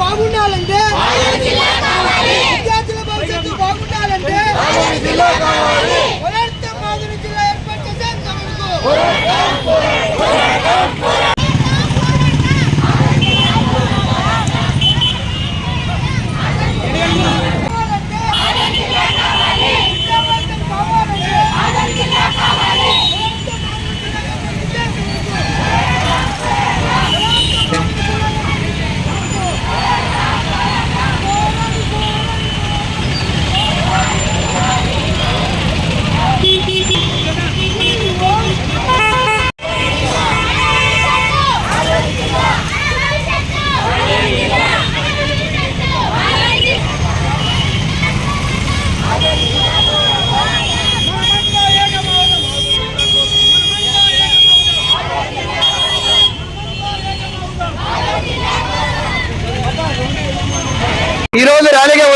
బాగుండాలంటే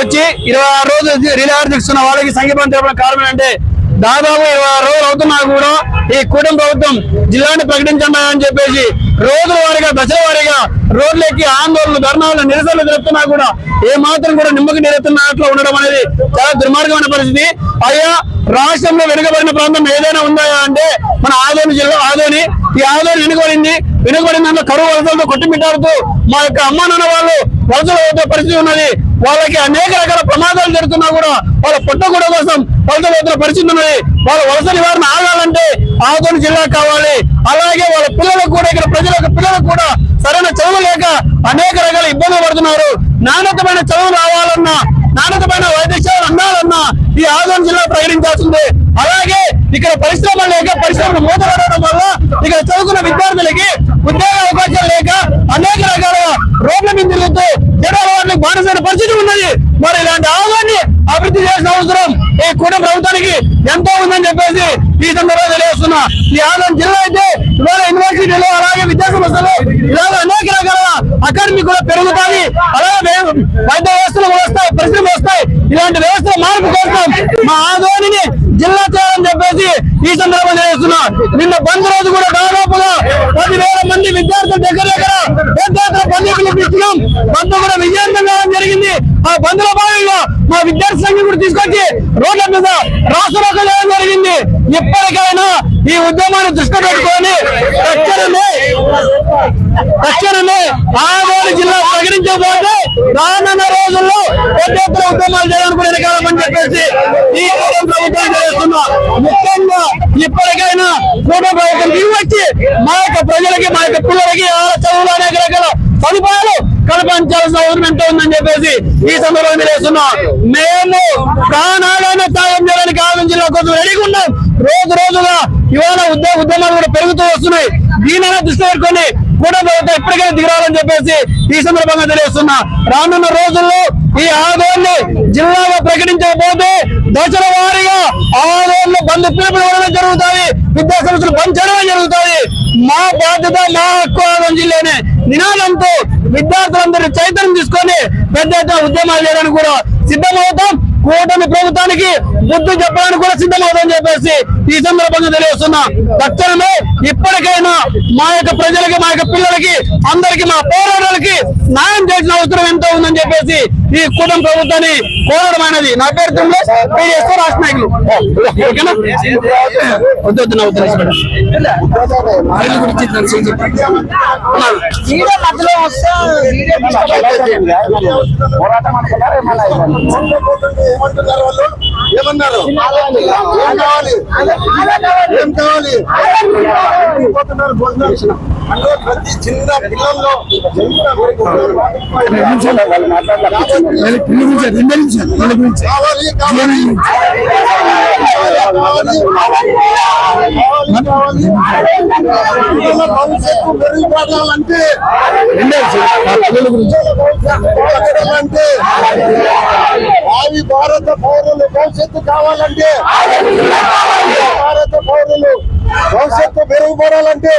వచ్చి ఇరవై ఆరు రోజులు రిలే ఆర్థిస్తున్న వాళ్ళకి సంఘీభం తెలపడం కారణం అంటే దాదాపు ఇరవై ఆరు రోజులు అవుతున్నా కూడా ఈ కూటమి ప్రభుత్వం జిల్లాని ప్రకటించండి అని చెప్పేసి రోజుల వారీగా దశల వారీగా రోడ్లెక్కి ఆందోళనలు ధర్నాలు నిరసనలు జరుపుతున్నా కూడా ఏ మాత్రం కూడా నిమ్మకి నీరెత్తున్నట్లు ఉండడం అనేది చాలా దుర్మార్గమైన పరిస్థితి. అయ్యా రాష్ట్రంలో వెనుకబడిన ప్రాంతం ఏదైనా ఉందా అంటే మన ఆదోని జిల్లా ఆదోని ఈ ఆదోని వెనుకబడింది. వెనుకబడిన కరువు వలసలతో కొట్టుమిట్టాడుతూ మా యొక్క అమ్మ నాన్న వాళ్ళు వలసలు పరిస్థితి ఉన్నది. వాళ్ళకి అనేక రకాల ప్రమాదాలు జరుగుతున్నా కూడా వాళ్ళ పుట్టగూడ కోసం వలసలు పోతున్న పరిస్థితి ఉన్నది వాళ్ళ వలస నివారణ ఆగాలంటే ఆదోని జిల్లా కావాలి. అలాగే వాళ్ళ పిల్లలకు కూడా ఇక్కడ ప్రజలకు పిల్లలకు కూడా సరైన చదువు లేక అనేక రకాల ఇబ్బందులు పడుతున్నారు. నాణ్యతమైన చదువు రావాలన్నా నాణ్యతమైన వైద్యశాలను అందాలన్నా ఈ ఆదోని జిల్లా ప్రకటించాల్సిందే. అలాగే ఇక్కడ పరిశ్రమలు లేక పరిశ్రమలు మూతపడడం వల్ల ఇక్కడ చదువుకున్న విద్యార్థులకి ఉద్యోగ అవకాశాలు లేక అనేక రకాలుగా రోడ్ల మీద తిరుగుతూ జనాలు వాటికి బానిసైన పరిస్థితి ఉన్నది. మరి ఇలాంటి అవగాహన అభివృద్ధి చేసిన అవసరం ఈ కుటుంబ ప్రభుత్వానికి ఎంతో ఉందని చెప్పేసి ఈ సందర్భంగా తెలియజేస్తున్నా. ఈ ఆదాయం జిల్లా అయితే ఇవాళ యూనివర్సిటీలో అలాగే విద్యా సంస్థలు ఇలాగ అనేక రకాల అకాడమీ కూడా పెరుగుతాయి. అలాగే వైద్య వ్యవస్థలు వస్తాయి పరిశ్రమలు వస్తాయి. ఇలాంటి వ్యవస్థలు మార్పు కోసం మా ఆదోనిని జిల్లా చేయాలని చెప్పేసి ఈ సందర్భంగా తెలియజేస్తున్నా. నిన్న బంద్ రోజు కూడా దాదాపుగా పదివేల మంది విద్యార్థుల దగ్గర దగ్గర పెద్ద ఎత్తున బంద్ కూడా విజయవంతం కావడం జరిగింది. ఆ బంద్లో భాగంగా మా విద్యార్థి సంఘం కూడా తీసుకొచ్చి రోడ్ల మీద రాష్ట్ర చేయడం జరిగింది. ఇప్పటికైనా ఈ ఉద్యమాన్ని దృష్టి పెట్టుకొని తక్షణమే తక్షణమే ఆగోలు జిల్లా ప్రకటించబోతే రానున్న రోజుల్లో పెద్ద ఎత్తున ఉద్యమాలు చేయాలనుకునే కాలం ఎన్నికలమని చెప్పేసి ఈ కూటమి ప్రభుత్వం చేస్తున్నా ముఖ్యంగా ఇప్పటికైనా కూటమి ప్రభుత్వం దిగి వచ్చి మా యొక్క ప్రజలకి మా యొక్క పిల్లలకి ఆ చదువులు అనేక రకాల సదుపాయాలు కల్పించాల్సిన అవసరం ఎంతో ఉందని చెప్పేసి ఈ సందర్భంగా తెలియజేస్తున్నా. మేము ప్రాణాలను త్యాగం చేయడానికి ఆలం జిల్లా కోసం రెడీగా ఉన్నాం. రోజు రోజుగా ఇవాళ ఉద్యోగ ఉద్యమాలు కూడా పెరుగుతూ వస్తున్నాయి. దీనైనా దృష్టి పెట్టుకొని కూడా ప్రభుత్వం ఇప్పటికైనా దిగరాలని చెప్పేసి ఈ సందర్భంగా తెలియజేస్తున్నా. రానున్న రోజుల్లో ఈ ఆదోళన జిల్లాగా ప్రకటించకపోతే దశల వారీగా ఆదోళన బంద్ పిలుపులు జరుగుతాయి. విద్యా సంస్థలు బంద్ చేయడం జరుగుతాయి. మా బాధ్యత మా హక్కు ఆదోళన జిల్లానే నినాదంతో విద్యార్థులందరూ చైతన్యం తీసుకొని పెద్ద ఎత్తున ఉద్యమాలు చేయడానికి కూడా సిద్ధమవుతాం. కూటమి ప్రభుత్వానికి బుద్ధి చెప్పడానికి కూడా సిద్ధమవుతామని చెప్పేసి ఈ సందర్భంగా తెలియజేస్తున్నా. తక్షణమే ఇప్పటికైనా మా యొక్క ప్రజలకి మా యొక్క పిల్లలకి అందరికి మా పోరాటాలకి న్యాయం చేసిన అవసరం ఎంతో ఉందని చెప్పేసి ఈ కూటమి ప్రభుత్వాన్ని కోరడమైనది. నా పేరు పీడిఎస్ రాష్ట్ర నాయకులు. ఓకేనా? వద్దు వద్దు నా వద్దు వీళ్ళ గురించి. వీడియో మధ్యలో వస్తే పోరాటం అనుకున్నారు ఏమన్నా ఏమంటున్నారు వాళ్ళు? ఏమన్నారు? ఏం కావాలి? ఏం కావాలి? పోతున్నారు భోజనం ప్రతి చిన్న పిల్లల్లో కావాలి కావాలి. కావాలి పిల్లల భవిష్యత్తు మెరుగుపడాలంటే అంటే భారత పౌరులు భవిష్యత్తు కావాలంటే భారత పౌరులు భవిష్యత్తు మెరుగుపడాలంటే